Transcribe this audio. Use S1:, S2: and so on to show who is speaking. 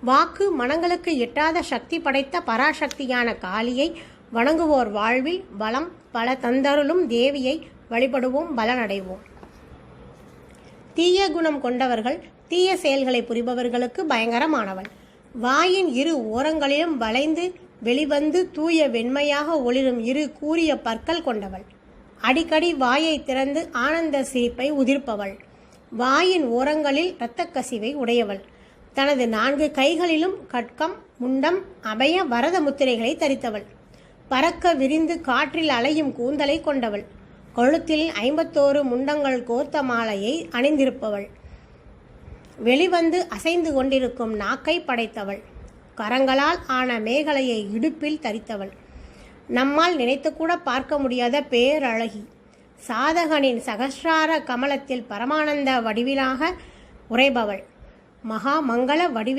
S1: வாக்கு மனங்களுக்கு எட்டாத சக்தி படைத்த பராசக்தியான காளியை வணங்குவோர் வாழ்வில் வளம் பல தந்தருளும் தேவியை வழிபடுவோம் பலனடைவோம். தீய குணம் கொண்டவர்கள் தீய செயல்களை புரிபவர்களுக்கு பயங்கரமானவள். வாயின் இரு ஓரங்களிலும் வளைந்து வெளிவந்து தூய வெண்மையாக ஒளிரும் இரு கூரிய பற்கள் கொண்டவள். அடிக்கடி வாயை திறந்து ஆனந்த சிரிப்பை உதிர்ப்பவள். வாயின் ஓரங்களில் இரத்தக் கசிவை உடையவள். தனது நான்கு கைகளிலும் கட்கம் முண்டம் அபய வரத முத்திரைகளை தரித்தவள். பறக்க விரிந்து காற்றில் அலையும் கூந்தலை கொண்டவள். கழுத்தில் ஐம்பத்தோரு முண்டங்கள் கோர்த்த மாலையை அணிந்திருப்பவள். வெளிவந்து அசைந்து கொண்டிருக்கும் நாக்கை படைத்தவள். கரங்களால் ஆன மேகலையை இடுப்பில் தரித்தவள். நம்மால் நினைத்துக்கூட பார்க்க முடியாத பேரழகி. சாதகனின் சகசிரார கமலத்தில் பரமானந்த வடிவிலாக உறைபவள். மகாமங்கள வடிவே